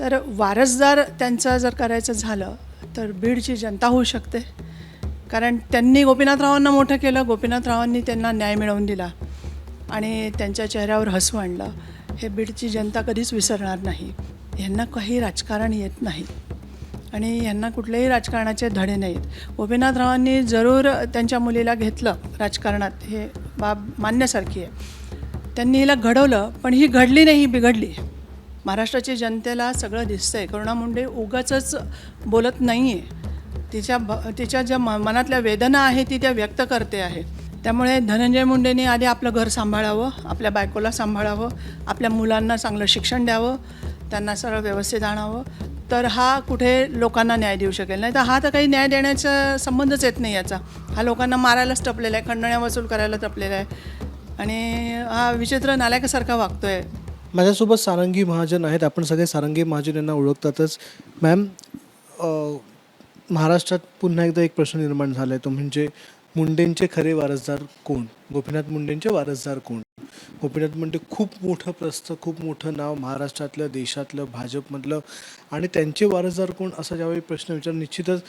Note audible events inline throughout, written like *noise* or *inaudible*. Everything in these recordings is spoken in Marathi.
तर वारसदार त्यांचा जर करायचं झालं तर बीडची जनता होऊ शकते. कारण त्यांनी गोपीनाथरावांना मोठं केलं गोपीनाथरावांनी त्यांना न्याय मिळवून दिला आणि त्यांच्या चेहऱ्यावर हसू आणलं. हे बीडची जनता कधीच विसरणार नाही. यांना काही राजकारण येत नाही. आणि यांना कुठलेही राजकारणाचे धडे नाहीत. गोपीनाथरावांनी जरूर त्यांच्या मुलीला घेतलं राजकारणात हे बाब मान्यासारखी आहे. त्यांनी हिला घडवलं पण ही घडली नाही ही बिघडली. महाराष्ट्राची जनतेला सगळं दिसतंय. करुणा मुंडे उगाचच बोलत नाही आहे तिच्या भ तिच्या ज्या म मनातल्या वेदना आहे ती त्या व्यक्त करते आहे. त्यामुळे धनंजय मुंडेने आधी आपलं घर सांभाळावं आपल्या बायकोला सांभाळावं आपल्या मुलांना चांगलं शिक्षण द्यावं त्यांना सगळं व्यवस्थित आणावं. तर हा कुठे लोकांना न्याय देऊ शकेल? नाही तर हा तर काही न्याय देण्याचा संबंधच येत नाही याचा. हा लोकांना मारायलाच टपलेला आहे खंडण्या वसूल करायला टपलेला आहे. आणि हा विचित्र नालायकासारखा वागतो आहे माझ्यासोबत सारंगी महाजन आहेत. आपण सगळे सारंगी महाजन यांना ओळखतातच. मॅम महाराष्ट्रात पुन्हा एकदा एक प्रश्न निर्माण झाला आहे तो म्हणजे मुंडेंचे खरे वारसदार कोण? गोपीनाथ मुंडेंचे वारसदार कोण? गोपीनाथ मुंडे खूप मोठं प्रस्थ खूप मोठं नाव महाराष्ट्रातलं देशातलं भाजपमधलं. आणि त्यांचे वारसदार कोण? असा ज्यावेळी प्रश्न विचार निश्चितच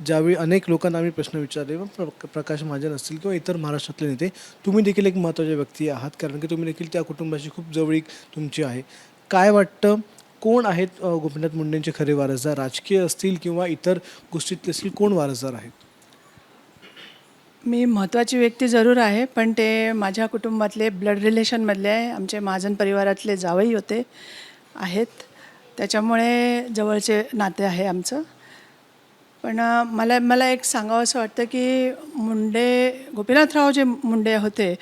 ज्यावेळी अनेक लोकांना आम्ही प्रश्न विचारले प्र प्रकाश महाजन असतील किंवा इतर महाराष्ट्रातले नेते तुम्ही देखील एक महत्त्वाच्या व्यक्ती आहात. कारण की तुम्ही देखील त्या कुटुंबाशी खूप जवळीक तुमची आहे. काय वाटतं कोण आहेत गोपीनाथ मुंडेंचे खरे वारसदार? राजकीय असतील किंवा इतर गोष्टीतले असतील कोण वारसदार आहेत? मी महत्त्वाची व्यक्ती जरूर आहे पण ते माझ्या कुटुंबातले ब्लड रिलेशनमधले आहे आमचे महाजन परिवारातले जावई होते आहेत. त्याच्यामुळे जवळचे नाते आहे आमचं. पण मला मला एक सांगावं असं वाटतं की मुंडे गोपीनाथराव जे मुंडे होते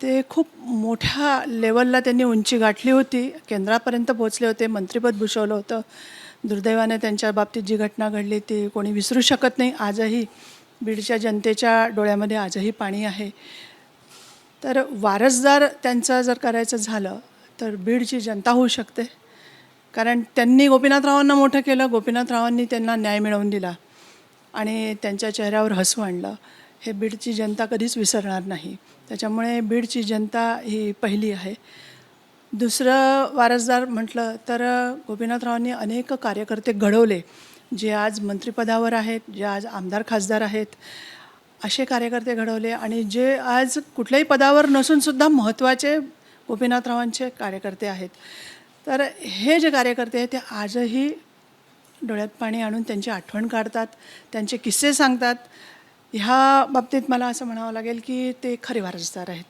ते खूप मोठ्या लेवलला त्यांनी उंची गाठली होती. केंद्रापर्यंत पोहोचले होते मंत्रिपद भूषवलं होतं. दुर्दैवाने त्यांच्या बाबतीत जी घटना घडली ती कोणी विसरू शकत नाही. आजही बीडच्या जनतेच्या डोळ्यामध्ये आजही पाणी आहे. तर वारसदार त्यांचं जर करायचं झालं तर बीडची जनता होऊ शकते. कारण त्यांनी गोपीनाथरावांना मोठं केलं गोपीनाथरावांनी त्यांना न्याय मिळवून दिला. आणि त्यांच्या चेहऱ्यावर हसू आणलं. हे बीडची जनता कधीच विसरणार नाही. त्याच्यामुळे बीडची जनता ही पहिली आहे. दुसरं वारसदार म्हटलं तर गोपीनाथरावांनी अनेक कार्यकर्ते घडवले जे आज मंत्रिपदावर आहेत जे आज आमदार खासदार आहेत. असे कार्यकर्ते घडवले आणि जे आज कुठल्याही पदावर नसूनसुद्धा महत्त्वाचे गोपीनाथरावांचे कार्यकर्ते आहेत. तर हे जे कार्यकर्ते आहेत ते आजही डोळ्यात पाणी आणून त्यांची आठवण काढतात त्यांचे किस्से सांगतात. ह्या बाबतीत मला असं म्हणावं लागेल की ते खरे वारसदार आहेत.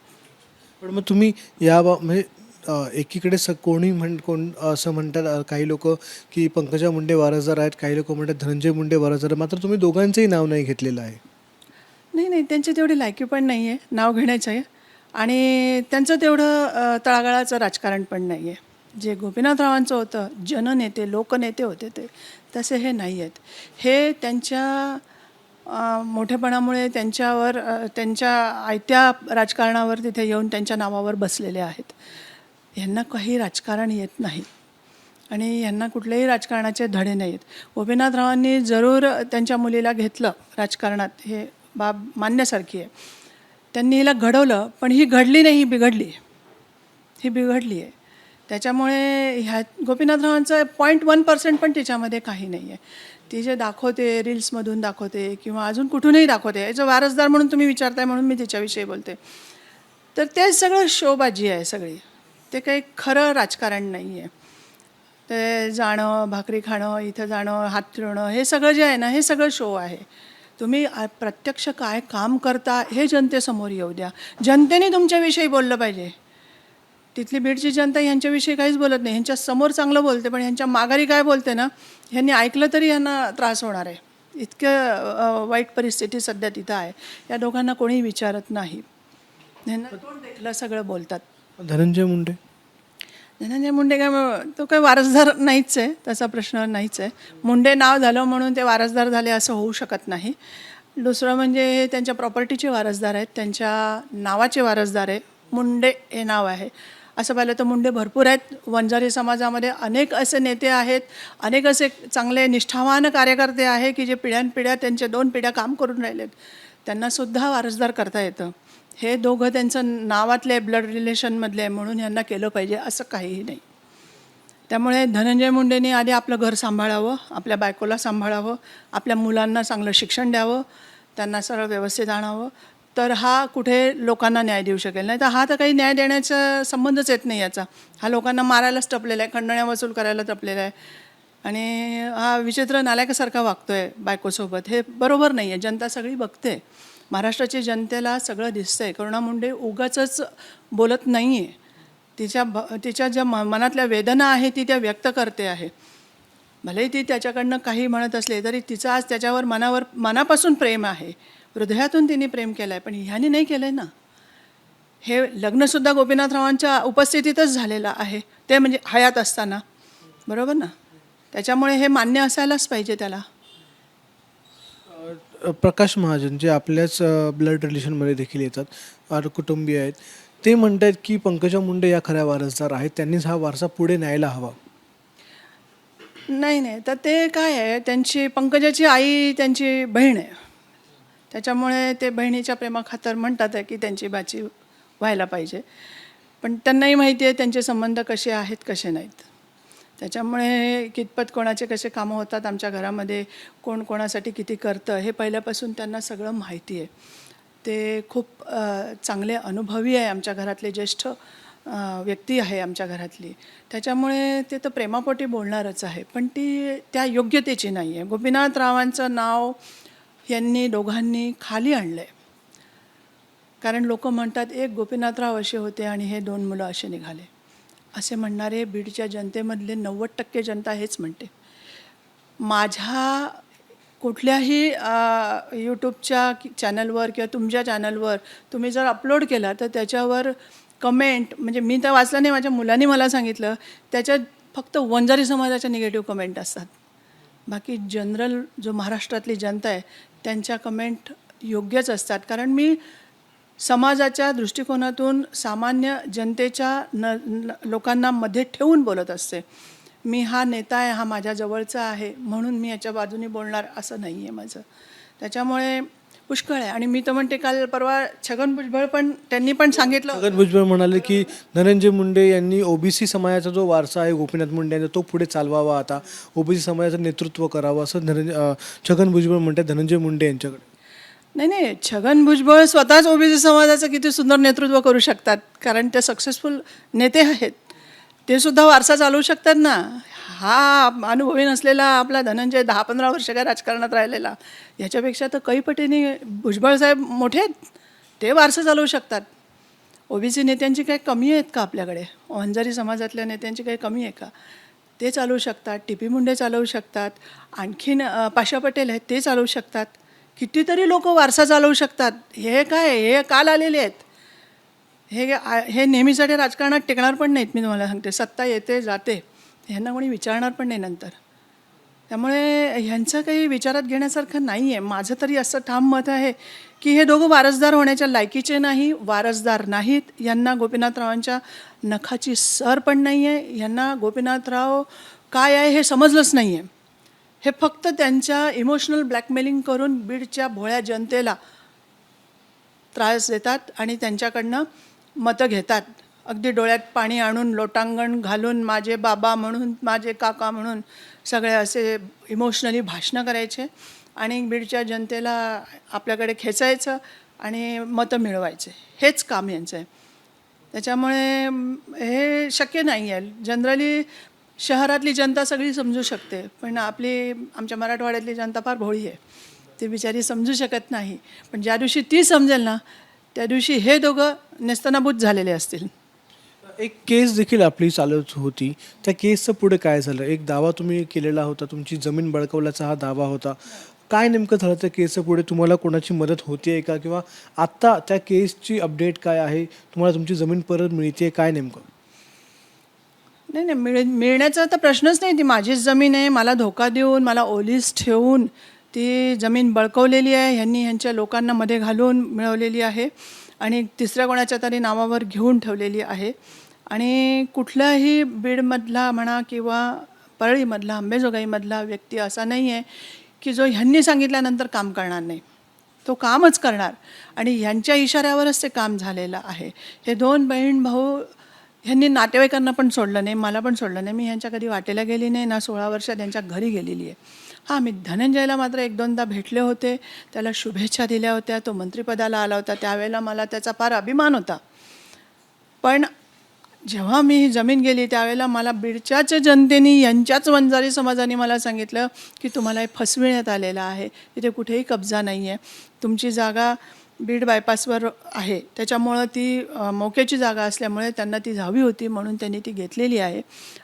पण मग तुम्ही या बा म्हणजे एकीकडे स कोणी म्हण कोण असं म्हणतात काही लोक की पंकजा मुंडे वारसदार आहेत काही लोक म्हणतात धनंजय मुंडे वारसदार. मात्र तुम्ही दोघांचंही नाव नाही घेतलेलं आहे. नाही नाही त्यांची तेवढी लायकी पण नाही आहे नाव घेण्याचं आहे. आणि त्यांचं तेवढं तळागाळाचं राजकारण पण नाही आहे जे गोपीनाथरावांचं होतं जननेते लोकनेते होते ते तसे हे नाही आहेत हे त्यांच्या मोठेपणामुळे त्यांच्यावर त्यांच्या आयत्या राजकारणावर तिथे येऊन त्यांच्या नावावर बसलेले आहेत. यांना काही राजकारण येत नाही. आणि यांना कुठलेही राजकारणाचे धडे नाहीत गोपीनाथरावांनी जरूर त्यांच्या मुलीला घेतलं राजकारणात हे बाब मान्यासारखी आहे. त्यांनी हिला घडवलं पण ही घडली नाही ही बिघडली ही बिघडली आहे. त्याच्यामुळे ह्या गोपीनाथरावांचं पॉईंट वन पर्सेंट पण तिच्यामध्ये काही नाही आहे ती जे दाखवते रील्समधून दाखवते किंवा अजून कुठूनही दाखवते याचं वारसदार म्हणून तुम्ही विचारताय म्हणून मी तिच्याविषयी बोलते. तर ते सगळं शोबाजी आहे सगळी. ते काही खरं राजकारण नाही आहे ते जाणं भाकरी खाणं इथं जाणं हात फिरवणं हे सगळं जे आहे ना हे सगळं शो आहे. तुम्ही प्रत्यक्ष काय काम करता हे जनतेसमोर येऊ द्या. जनतेने तुमच्याविषयी बोललं पाहिजे. तिथली बीडची जनता ह्यांच्याविषयी काहीच बोलत नाही. ह्यांच्या समोर चांगलं बोलते पण ह्यांच्या माघारी काय बोलते ना ह्यांनी ऐकलं तरी ह्यांना त्रास होणार आहे. इतकं वाईट परिस्थिती सध्या तिथं आहे. या दोघांना कोणी विचारत नाही. ह्यांना देखलं सगळं बोलतात? धनंजय मुंडे. धनंजय मुंडे काय तो काही वारसदार नाहीच आहे तसा प्रश्न नाहीच आहे. मुंडे नाव झालं म्हणून ते वारसदार झाले असं होऊ शकत नाही. दुसरं म्हणजे हे त्यांच्या प्रॉपर्टीचे वारसदार आहेत त्यांच्या नावाचे वारसदार आहे. मुंडे हे नाव आहे. असं पाहिलं तर मुंडे भरपूर आहेत. वंजारी समाजामध्ये अनेक असे नेते आहेत. अनेक असे चांगले निष्ठावान कार्यकर्ते आहे की जे पिढ्यानपिढ्या त्यांचे दोन पिढ्या काम करून राहिलेत. त्यांनासुद्धा वारसदार करता येतं. हे दोघं त्यांचं नावातले ब्लड रिलेशनमधले आहे म्हणून यांना केलं पाहिजे असं काहीही नाही. त्यामुळे धनंजय मुंडेंनी आधी आपलं घर सांभाळावं आपल्या बायकोला सांभाळावं आपल्या मुलांना चांगलं शिक्षण द्यावं त्यांना सरळ व्यवस्थित आणावं. तर हा कुठे लोकांना न्याय देऊ शकेल नाही. तर हा तर काही न्याय देण्याचा संबंधच येत नाही याचा. हा लोकांना मारायलाच टपलेला आहे खंडण्या वसूल करायला टपलेला आहे. आणि हा विचित्र नालायकासारखा वागतो आहे बायकोसोबत. हे बरोबर नाही आहे. जनता सगळी बघते. महाराष्ट्राची जनतेला सगळं दिसतंय. करुणा मुंडे उगाचच बोलत नाही आहे तिच्या भ तिच्या ज्या म मनातल्या वेदना आहे ती त्या व्यक्त करते आहे. भलेही ती त्याच्याकडनं काही म्हणत असले तरी तिचं आज त्याच्यावर मनावर मनापासून प्रेम आहे. हृदयातून तिने प्रेम केलं आहे पण ह्यानी नाही केलं आहे ना. हे लग्नसुद्धा गोपीनाथरावांच्या उपस्थितीतच झालेलं आहे. ते म्हणजे हयात असताना. बरोबर ना? त्याच्यामुळे हे मान्य असायलाच पाहिजे त्याला. प्रकाश महाजन जे आपल्याच ब्लड रिलेशनमध्ये देखील येतात कुटुंबीय आहेत ते म्हणत आहेत की पंकजा मुंडे या खऱ्या वारसदार आहेत त्यांनीच हा वारसा पुढे न्यायला हवा. नाही नाही. तर ते काय आहे त्यांची पंकजाची आई त्यांची बहीण आहे. त्याच्यामुळे ते बहिणीच्या प्रेमाखातर म्हणतात आहे की त्यांची बाची व्हायला पाहिजे. पण त्यांनाही माहिती आहे त्यांचे संबंध कसे आहेत कसे नाहीत. त्याच्यामुळे कितपत कोणाचे कसे कामं होतात आमच्या घरामध्ये कोण कोणासाठी किती करतं हे पहिल्यापासून त्यांना सगळं माहिती आहे. ते खूप चांगले अनुभवी आहे आमच्या घरातले ज्येष्ठ व्यक्ती आहे आमच्या घरातली. त्याच्यामुळे ते तर प्रेमापोटी बोलणारच आहे. पण ती त्या योग्यतेची नाही आहे गोपीनाथ रावांचं नाव यांनी दोघांनी खाली आणलं आहे कारण लोक म्हणतात एक गोपीनाथराव असे होते आणि हे दोन मुलं असे निघाले. असे म्हणणारे बीडच्या जनतेमधले नव्वद टक्के जनता हेच म्हणते. माझ्या कुठल्याही यूट्यूबच्या चॅनलवर किंवा तुमच्या चॅनलवर तुम्ही जर अपलोड केला तर त्याच्यावर कमेंट म्हणजे मी तर वाचलं नाही माझ्या मुलांनी मला सांगितलं त्याच्यात फक्त वंजारी समाजाच्या निगेटिव्ह कमेंट असतात. बाकी जनरल जो महाराष्ट्रातली जनता आहे त्यांच्या कमेंट योग्यच असतात. कारण मी समाजाच्या दृष्टिकोनातून सामान्य जनतेच्या न न- लोकांना मध्ये ठेवून बोलत असते. मी हा नेता आहे हा माझ्या जवळचा आहे म्हणून मी याच्या बाजूने बोलणार असं नाही आहे माझं. त्याच्यामुळे पुष्कळ आहे. आणि मी तर म्हणते काल परवा छगन भुजबळ पण त्यांनी पण सांगितलं. छगन भुजबळ म्हणाले की धनंजय मुंडे यांनी ओबीसी समाजाचा जो वारसा आहे गोपीनाथ मुंडे यांचा तो पुढे चालवावा आता. ओबीसी समाजाचं नेतृत्व करावं असं धनंजय छगन भुजबळ म्हणतात धनंजय मुंडे यांच्याकडे. नाही नाही छगन भुजबळ स्वतःच ओबीसी समाजाचं किती सुंदर नेतृत्व करू शकतात कारण ते सक्सेसफुल नेते आहेत. ते सुद्धा वारसा चालवू शकतात ना. हा अनुभवी नसलेला आपला धनंजय दहा पंधरा वर्ष काय राजकारणात राहिलेला. याच्यापेक्षा तर काही पटीने भुजबळ साहेब मोठे आहेत. ते वारसा चालवू शकतात. ओबीसी नेत्यांची काही कमी आहेत का आपल्याकडे? वंजारी समाजातल्या नेत्यांची काही कमी आहे का? ते चालवू शकतात. टी पी मुंडे चालवू शकतात. आणखीन पाशा पटेल आहेत ते चालवू शकतात. कितीतरी लोक वारसा चालवू शकतात. हे काय? हे काल आलेले आहेत. हे आ- हे नेहमीसाठी राजकारणात टिकणार पण नाहीत मी तुम्हाला सांगते. सत्ता येते जाते. ह्यांना कोणी विचारणार पण नाही नंतर. त्यामुळे ह्यांचं काही विचारात घेण्यासारखं नाही आहे माझं तरी असं ठाम मत आहे की हे दोघं वारसदार होण्याच्या लायकीचे नाही वारसदार नाहीत. यांना गोपीनाथरावांच्या नखाची सर पण नाही आहे यांना गोपीनाथराव काय आहे हे समजलंच नाही आहे हे फक्त त्यांच्या इमोशनल ब्लॅकमेलिंग करून बीडच्या भोळ्या जनतेला त्रास देतात आणि त्यांच्याकडनं मतं घेतात. अगदी डोळ्यात पाणी आणून लोटांगण घालून माझे बाबा म्हणून माझे काका म्हणून सगळे असे इमोशनली भाषणं करायचे आणि बीडच्या जनतेला आपल्याकडे खेचायचं आणि मतं मिळवायचे. हेच काम यांचं आहे. त्याच्यामुळे हे शक्य नाही आहे. जनरली शहरातली जनता सगळी समजू शकते पण आपली आमच्या मराठवाड्यातली जनता फार भोळी आहे. ती बिचारी समजू शकत नाही. पण ज्या दिवशी ती समजेल ना त्या दिवशी हे दोघं नेस्तनाबूत झालेले असतील. एक केस देखील आपली चालत होती. त्या केसचं पुढे काय झालं? एक दावा तुम्ही केलेला होता तुमची जमीन बळकवल्याचा हा दावा होता. काय नेमकं झालं त्या केसचं पुढे? तुम्हाला कोणाची मदत होती आहे का? किंवा आत्ता त्या केसची अपडेट काय आहे? तुम्हाला तुमची जमीन परत मिळते काय नेमकं? नाही नाही मिळ मिळण्याचा तर प्रश्नच नाही. ती माझीच जमीन आहे. मला धोका देऊन मला ओलीस ठेवून ती जमीन बळकवलेली आहे ह्यांनी ह्यांच्या लोकांना मध्ये घालून मिळवलेली आहे आणि तिसऱ्या कोणाच्या तरी नावावर घेऊन ठेवलेली आहे. आणि कुठल्याही बीडमधला म्हणा किंवा परळीमधला अंबेजोगाईमधला व्यक्ती असा नाही आहे की जो ह्यांनी सांगितल्यानंतर काम करणार नाही. तो कामच करणार आणि ह्यांच्या इशाऱ्यावरच ते काम झालेलं आहे. हे दोन बहीण भाऊ ह्यांनी नातेवाईकांना पण सोडलं नाही मला पण सोडलं नाही मी ह्यांच्या कधी वाटेला गेली नाही ना सोळा वर्ष त्यांच्या घरी गेलेली आहे. हां मी धनंजयला मात्र एक दोनदा भेटले होते. त्याला शुभेच्छा दिल्या होत्या. तो मंत्रिपदाला आला होता. त्यावेळेला मला त्याचा फार अभिमान होता. पण जेव्हा मी ही जमीन गेली त्यावेळेला मला बीडच्याच जनतेने यांच्याच वंजारी समाजाने मला सांगितलं की तुम्हाला हे फसविण्यात आलेलं आहे. तिथे कुठेही कब्जा नाही आहे तुमची जागा बीड बायपासवर आहे. त्याच्यामुळं ती मोक्याची जागा असल्यामुळे त्यांना ती हवी होती म्हणून त्यांनी ती घेतलेली आहे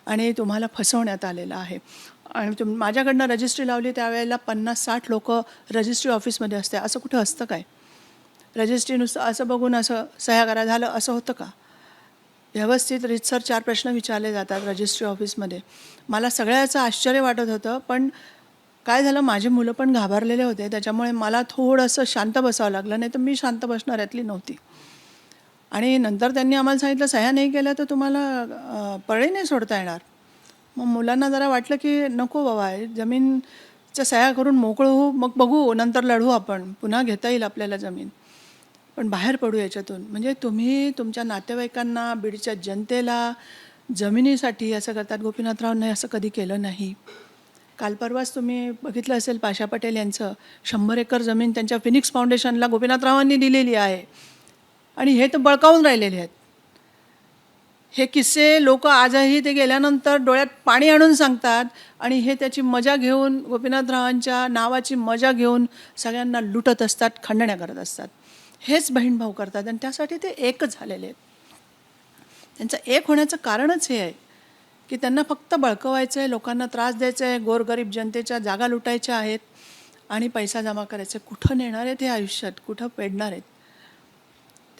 आणि तुम्हाला फसवण्यात आलेलं आहे. आणि तुम माझ्याकडनं रजिस्ट्री लावली त्यावेळेला पन्नास साठ लोक रजिस्ट्री ऑफिसमध्ये असते. असं कुठं असतं काय? रजिस्ट्री नुसतं असं बघून असं सह्या करा झालं असं होतं का? व्यवस्थित रितसर चार प्रश्न विचारले जातात रजिस्ट्री ऑफिसमध्ये मला सगळ्याचं आश्चर्य वाटत होतं पण काय झालं माझी मुलं पण घाबरलेले होते. त्याच्यामुळे मला थोडंसं शांत बसावं लागलं नाही तर मी शांत बसणाऱ्यातली नव्हती. आणि नंतर त्यांनी आम्हाला सांगितलं सह्या नाही केल्या तर तुम्हाला पळे नाही सोडता येणार. मग मुलांना जरा वाटलं की नको बाबा जमीनच्या सह्या करून मोकळं होऊ मग बघू नंतर लढू आपण. पुन्हा घेता येईल आपल्याला जमीन. पण बाहेर पडू याच्यातून. म्हणजे तुम्ही तुमच्या नातेवाईकांना बीडच्या जनतेला जमिनीसाठी असं करतात गोपीनाथरावने असं कधी केलं नाही. काल परवाच तुम्ही बघितलं असेल पाशा पटेल यांचं शंभर एकर जमीन त्यांच्या फिनिक्स फाउंडेशनला गोपीनाथरावांनी दिलेली आहे. आणि हे तर बळकावून राहिलेले आहेत. हे किस्से लोक आजही ते गेल्यानंतर डोळ्यात पाणी आणून सांगतात आणि हे त्याची मजा घेऊन गोपीनाथरावांच्या नावाची मजा घेऊन सगळ्यांना लुटत असतात खंडण्या करत असतात. हेच बहीण भाऊ करतात आणि त्यासाठी ते एकच झालेले आहेत. त्यांचं एक होण्याचं कारणच हे आहे की त्यांना फक्त बळकवायचं आहे लोकांना त्रास द्यायचा आहे गोरगरीब जनतेच्या जागा लुटायच्या आहेत आणि पैसा जमा करायचा. आहे. कुठं नेणार आहेत हे आयुष्यात? कुठं पेडणार आहेत?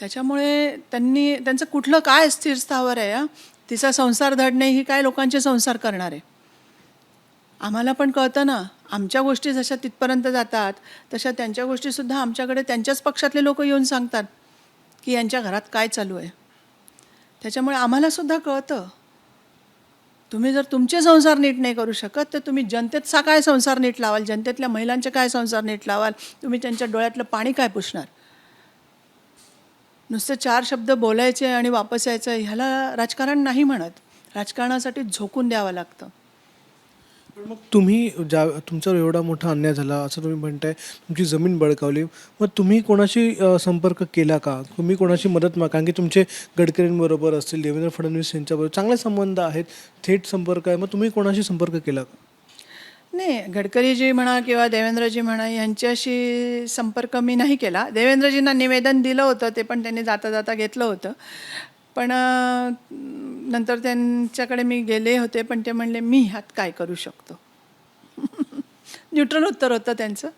त्याच्यामुळे त्यांनी त्यांचं कुठलं काय स्थिर स्थावर आहे तिचा संसार धडणे ही काय लोकांचे संसार करणार? आहे आम्हाला पण कळतं ना आमच्या गोष्टी जशा तिथपर्यंत जातात तशा त्यांच्या गोष्टीसुद्धा आमच्याकडे त्यांच्याच पक्षातले लोक येऊन सांगतात की यांच्या घरात काय चालू आहे. त्याच्यामुळे आम्हालासुद्धा कळतं. तुम्ही जर तुमचे संसार नीट नाही करू शकत तर तुम्ही जनतेचा काय संसार नीट लावाल? जनतेतल्या महिलांचे काय संसार नीट लावाल? तुम्ही त्यांच्या डोळ्यातलं पाणी काय पुसणार? नुसते चार शब्द बोलायचे आणि वापस यायचं ह्याला राजकारण नाही म्हणत. राजकारणासाठी झोकून द्यावं लागतं. मग तुम्ही ज्या तुमच्यावर एवढा मोठा अन्याय झाला असं तुम्ही म्हणताय तुमची जमीन बळकावली. मग तुम्ही कोणाशी संपर्क केला का? तुम्ही कोणाशी मदत मा कारण की तुमचे गडकरींबरोबर असतील देवेंद्र फडणवीस यांच्याबरोबर चांगले संबंध आहेत थेट संपर्क आहे. मग तुम्ही कोणाशी संपर्क केला? का नाही गडकरीजी म्हणा किंवा देवेंद्रजी म्हणा यांच्याशी संपर्क मी नाही केला. देवेंद्रजींना निवेदन दिलं होतं ते पण त्यांनी जाता जाता घेतलं होतं. पण नंतर त्यांच्याकडे मी गेले होते पण ते म्हणले मी ह्यात काय करू शकतो? *laughs* न्यूट्रल उत्तर होतं त्यांचं.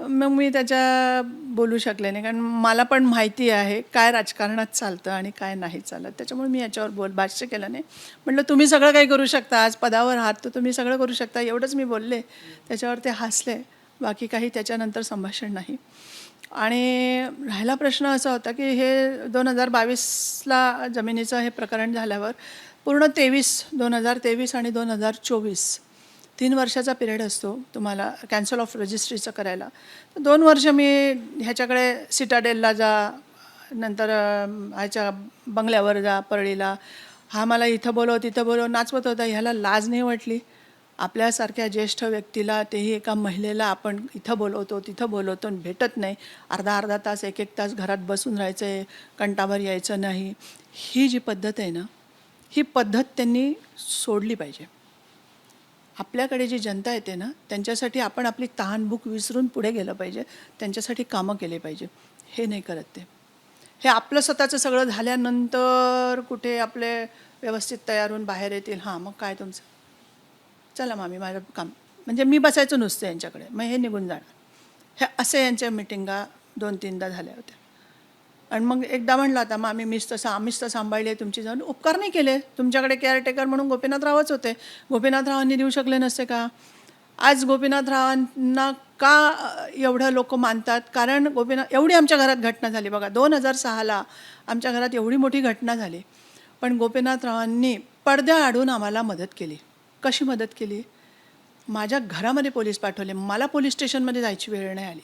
मग मी त्याच्या बोलू शकले नाही. कारण मला पण माहिती आहे काय राजकारणात चालतं आणि काय नाही चालत. त्याच्यामुळे मी याच्यावर बोल भाष्य केलं नाही. म्हटलं तुम्ही सगळं काही करू शकता. आज पदावर आहात तर तुम्ही सगळं करू शकता. एवढंच मी बोलले. त्याच्यावर ते हसले. बाकी काही त्याच्यानंतर संभाषण नाही. आणि राहिला प्रश्न असा होता की हे दोन हजार बावीसला जमिनीचं हे प्रकरण झाल्यावर पूर्ण तेवीस दोन हजार तेवीस आणि दोन हजार चोवीस तीन वर्षाचा पिरियड असतो तुम्हाला कॅन्सल ऑफ रजिस्ट्रीचं करायला. तर दोन वर्ष मी ह्याच्याकडे सिटाडेलला जा नंतर ह्याच्या बंगल्यावर जा परळीला. हा मला इथं बोलव तिथं बोलव नाचवत होता. ह्याला लाज नाही वाटली. आपल्यासारख्या ज्येष्ठ व्यक्तीला तेही एका महिलेला आपण इथं बोलवतो तिथं बोलवतो आणि भेटत नाही. अर्धा अर्धा तास एक एक तास घरात बसून राहायचं आहे कंटावर यायचं नाही. ही जी पद्धत आहे ना ही पद्धत त्यांनी सोडली पाहिजे. आपल्याकडे जी जनता येते ना त्यांच्यासाठी आपण आपली तहानभूक विसरून पुढे गेलं पाहिजे. त्यांच्यासाठी कामं केले पाहिजे. हे नाही करत ते. हे आपलं स्वतःचं सगळं झाल्यानंतर कुठे आपले व्यवस्थित तयार होऊन बाहेर येतील. हां मग काय तुमचं? चला मामी माझं काम. म्हणजे मी बसायचं नुसतं यांच्याकडे. मग हे निघून जाणार. हे असे यांच्या मिटिंगा दोन तीनदा झाल्या होत्या. आणि मग एकदा म्हणलं आता मग आम्ही मिस तसं आम्हीच तर सांभाळली आहे तुमची जाऊन. उपकार नाही केले. तुमच्याकडे केअरटेकर म्हणून गोपीनाथरावच होते. गोपीनाथरावांनी देऊ शकले नसते का? आज गोपीनाथरावांना का एवढं लोक मानतात? कारण गोपीनाथ एवढी आमच्या घरात घटना झाली बघा. दोन हजार सहाला आमच्या घरात एवढी मोठी घटना झाली. पण गोपीनाथरावांनी पडद्या आडून आम्हाला मदत केली. कशी मदत केली? माझ्या घरामध्ये पोलीस पाठवले. मला पोलीस स्टेशनमध्ये जायची वेळ नाही आली.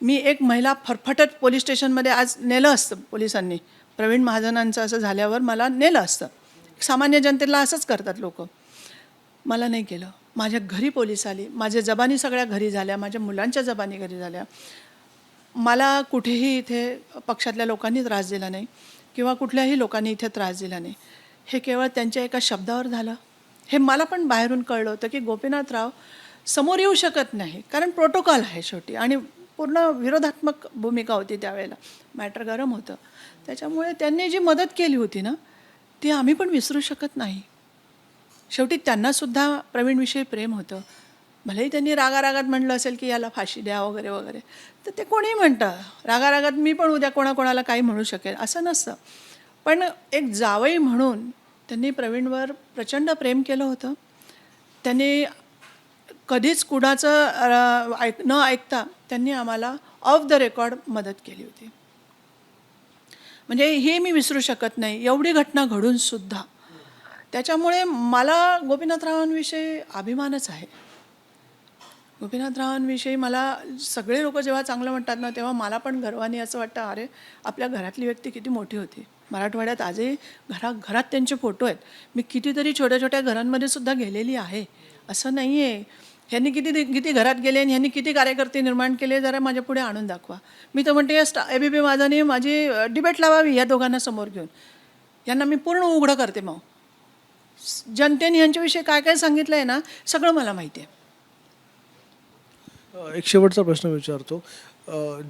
मी एक महिला फरफटत पोलीस स्टेशनमध्ये आज नेलं असतं पोलिसांनी. प्रवीण महाजनांचं असं झाल्यावर मला नेलं असतं. सामान्य जनतेला असंच करतात लोक. मला नाही केलं. माझ्या घरी पोलीस आली. माझ्या जबानी सगळ्या घरी झाल्या. माझ्या मुलांच्या जबानी घरी झाल्या. मला कुठेही इथे पक्षातल्या लोकांनी त्रास दिला नाही किंवा कुठल्याही लोकांनी इथे त्रास दिला नाही. हे केवळ त्यांच्या एका शब्दावर झालं. हे मला पण बाहेरून कळलं होतं की गोपीनाथराव समोर येऊ शकत नाही. कारण प्रोटोकॉल आहे शेवटी. आणि पूर्ण विरोधात्मक भूमिका होती त्यावेळेला. मॅटर गरम होतं. त्याच्यामुळे त्यांनी जी मदत केली होती ना ती आम्ही पण विसरू शकत नाही. शेवटी त्यांनासुद्धा प्रवीणविषयी प्रेम होतं. भलेही त्यांनी रागारागात म्हणलं असेल की याला फाशी द्या वगैरे वगैरे. तर ते कोणीही म्हणतं रागारागात मी पण उद्या कोणाकोणाला काही म्हणू शकेल. असं नसतं. पण एक जावई म्हणून त्यांनी प्रवीणवर प्रचंड प्रेम केलं होतं. त्यांनी कधीच कुणाचं ऐक न ऐकता त्यांनी आम्हाला ऑफ द रेकॉर्ड मदत केली होती. म्हणजे हे मी विसरू शकत नाही. एवढी घटना घडून सुद्धा. त्याच्यामुळे मला गोपीनाथरावांविषयी अभिमानच आहे. गोपीनाथरावांविषयी मला सगळे लोक जेव्हा चांगलं म्हणतात ना तेव्हा मला पण गर्वाने असं वाटतं अरे आपल्या घरातली व्यक्ती किती मोठी होती. मराठवाड्यात आजही घरा घरात त्यांचे फोटो आहेत. मी कितीतरी छोट्या छोट्या घरांमध्ये सुद्धा गेलेली आहे. असं नाही आहे ह्यांनी किती किती घरात गेले आणि ह्यांनी किती कार्यकर्ते निर्माण केले जरा माझ्या पुढे आणून दाखवा. मी तर म्हणते स्टा ए बी पी माझाने माझी डिबेट लावावी या दोघांना समोर घेऊन. यांना मी पूर्ण उघडं करते मग. जनतेने यांच्याविषयी काय काय सांगितलं आहे ना सगळं मला माहिती आहे. एक शेवटचा प्रश्न विचारतो.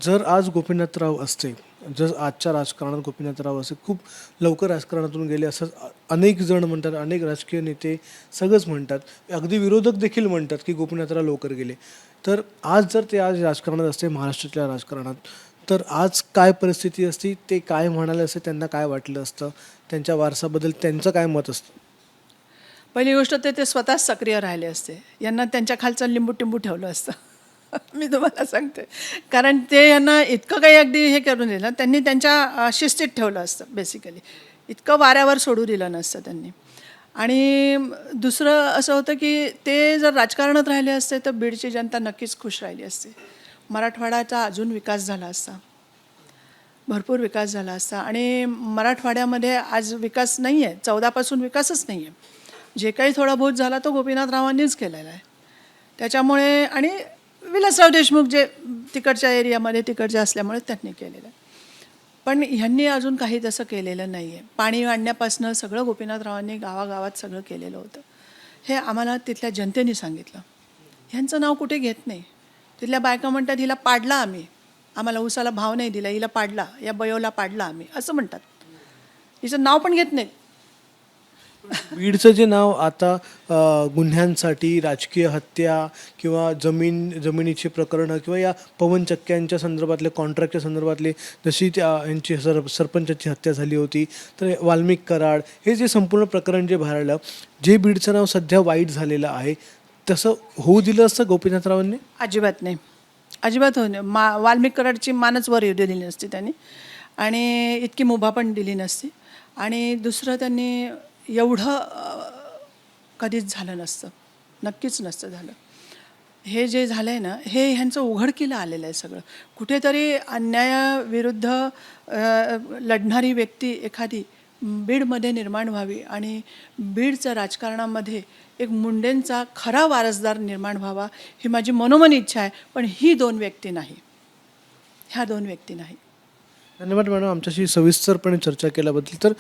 जर आज गोपीनाथराव असते जर आजच्या राजकारणात गोपीनाथराव असे खूप लवकर राजकारणातून गेले असं अनेक जण म्हणतात अनेक राजकीय नेते सगळंच म्हणतात अगदी विरोधक देखील म्हणतात की गोपीनाथराव लवकर गेले. तर आज जर ते आज राजकारणात असते महाराष्ट्रातल्या राजकारणात तर आज काय परिस्थिती असती ते काय म्हणाले असते त्यांना काय वाटलं असतं त्यांच्या वारसाबद्दल त्यांचं काय मत असतं? पहिली गोष्ट ते ते स्वतःच सक्रिय राहिले असते. यांना त्यांच्या खालचं लिंबू टिंबू ठेवलं असतं. मी तुम्हाला सांगते. कारण ते यांना इतकं काही अगदी हे करून दिलं त्यांनी त्यांच्या शिस्तीत ठेवलं असतं बेसिकली इतकं वाऱ्यावर सोडू दिलं नसतं त्यांनी. आणि दुसरं असं होतं की ते जर राजकारणात राहिले असते तर बीडची जनता नक्कीच खुश राहिली असते. मराठवाड्याचा अजून विकास झाला असता. भरपूर विकास झाला असता. आणि मराठवाड्यामध्ये आज विकास नाही आहे चौदापासून विकासच नाही आहे जे काही थोडा बहुत झाला तो गोपीनाथरावांनीच केलेला आहे. त्याच्यामुळे आणि विलासराव देशमुख जे तिकडच्या एरियामध्ये तिकडच्या असल्यामुळे त्यांनी केलेलं. आहे पण ह्यांनी अजून काही तसं केलेलं नाही आहे पाणी आणण्यापासनं सगळं गोपीनाथरावांनी गावागावात सगळं केलेलं होतं. हे आम्हाला तिथल्या जनतेने सांगितलं. ह्यांचं नाव कुठे घेत नाही. तिथल्या बायका म्हणतात हिला पाडला आम्ही. आम्हाला उसाला भाव नाही दिला. हिला पाडला. या बयोला पाडला आम्ही. असं म्हणतात. हिचं नाव पण घेत नाहीत. बीडचं जे नाव आता गुन्ह्यांसाठी राजकीय हत्या किंवा जमीन जमिनीची प्रकरणं किंवा या पवनचक्क्यांच्या संदर्भातले कॉन्ट्रॅक्टच्या संदर्भातले जशी त्या यांची सर सरपंचाची हत्या झाली होती तर वाल्मिक कराड हे जे संपूर्ण प्रकरण जे बाहेर आलं जे बीडचं नाव सध्या वाईट झालेलं आहे तसं होऊ दिलं असतं गोपीनाथरावांनी अजिबात नाही. अजिबात होऊ नये मा वाल्मिक कराडची मानच वर दिली नसती त्यांनी. आणि इतकी मुभा पण दिली नसती. आणि दुसरं त्यांनी एवढं कधीच झालं नसतं. नक्कीच नसतं झालं. हे जे झालं आहे ना हे ह्यांचं उघडकीला आलेलं आहे सगळं. कुठेतरी अन्यायाविरुद्ध लढणारी व्यक्ती एखादी बीडमध्ये निर्माण व्हावी आणि बीडचं राजकारणामध्ये एक मुंडेंचा खरा वारसदार निर्माण व्हावा ही माझी मनोमन इच्छा आहे पण ही दोन व्यक्ती नाही. ह्या दोन व्यक्ती नाही. धन्यवाद मॅडम आमच्याशी सविस्तरपणे चर्चा केल्याबद्दल. तर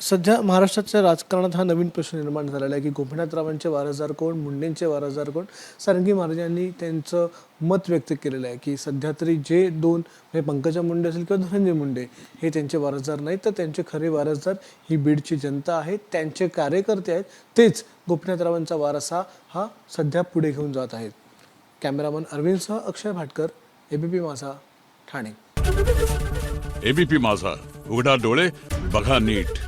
सध्या महाराष्ट्राच्या राजकारणात हा नवीन प्रश्न निर्माण झालेला आहे की गोपीनाथरावांचे वारसदार कोण मुंडेंचे वारसदार कोण? सारंगी महाराजांनी त्यांचं मत व्यक्त केलेलं आहे की सध्या तरी जे दोन म्हणजे पंकजा मुंडे असेल किंवा धनंजय मुंडे हे त्यांचे वारसदार नाहीत तर त्यांचे खरे वारसदार ही बीडची जनता आहे त्यांचे कार्यकर्ते आहेत तेच गोपीनाथरावांचा वारसा हा सध्या पुढे घेऊन जात आहेत. कॅमेरामन अरविंदसह अक्षय भाटकर एबीपी माझा ठाणे. एबीपी माझा उघडा डोळे बघा नीट.